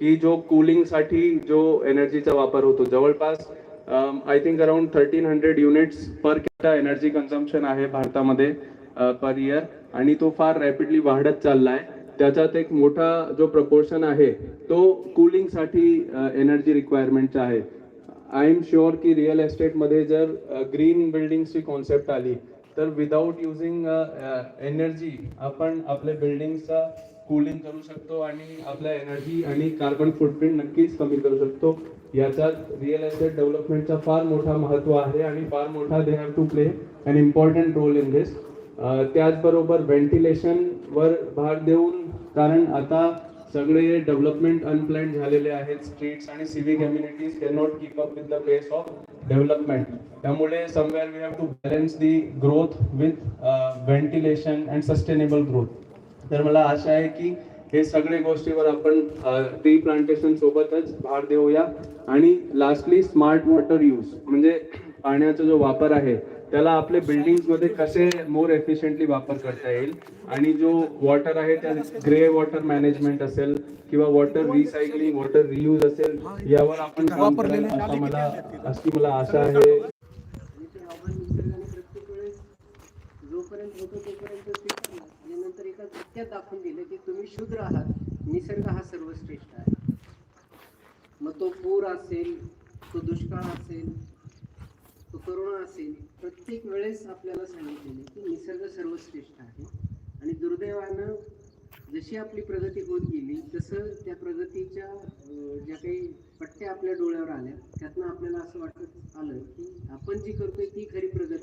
की जो कूलिंगसाठी जो एनर्जीचा वापर होतो. जवळपास I think around thirteen hundred units per energy consumption आहे भारतामध्ये पर इयर आणि तो फार रॅपिडली वाढत चालला आहे त्याच्यात एक मोठा जो प्रपोर्शन आहे तो कूलिंगसाठी एनर्जी रिक्वायरमेंटचा आहे. आय एम शुअर की रिअल एस्टेटमध्ये जर ग्रीन बिल्डिंगची कॉन्सेप्ट आली तर विदाऊट युझिंग एनर्जी आपण आपल्या बिल्डिंगचा कूलिंग करू शकतो आणि आपल्या एनर्जी आणि कार्बन फुटप्रिंट नक्कीच कमी करू शकतो. याच्यात रिअल एस्टेट डेव्हलपमेंटचा फार मोठा महत्त्व आहे आणि फार मोठा they have to play an important role in this त्याचबरोबर व्हेंटिलेशनवर भार देऊन कारण आता सगळे डेव्हलपमेंट अनप्लॅन झालेले आहेत. स्ट्रीट्स आणि civic communities can not keep up with the pace of development त्यामुळे somewhere we have to balance the growth with ventilation and sustainable growth तर मला आशा आहे की हे सगळे गोष्टीवर आपण uh, ट्री प्लांटेशन सोबतच भार देऊया. आणि लास्टली स्मार्ट वॉटर यूज म्हणजे पाण्याचा जो वापर आहे त्याला आपले बिल्डिंगमध्ये कसे मोर एफिशियंटली वापर करता येईल? आणि जो वॉटर आहे त्या ग्रे वॉटर मॅनेजमेंट असेल किंवा वॉटर रिसायकलिंग वॉटर रियूज असेल यावर आपण काम कराल असं मला अशी मला आशा आहे. जोपर्यंत होतो तोपर्यंत नंतर एका सत्यात दाखवून दिलं की तुम्ही शूद्र आहात. निसर्ग हा सर्वश्रेष्ठ आहे. मग तो पूर असेल तो दुष्काळ असेल तो करोना असेल प्रत्येक वेळेस आपल्याला सांगितलेले की निसर्ग सर्वश्रेष्ठ आहे. आणि दुर्दैवानं जशी आपली प्रगती होत गेली तसं त्या प्रगतीच्या ज्या काही पट्ट्या आपल्या डोळ्यावर आल्या त्यातनं आपल्याला असं वाटत आलं की आपण जी करतोय ती खरी प्रगती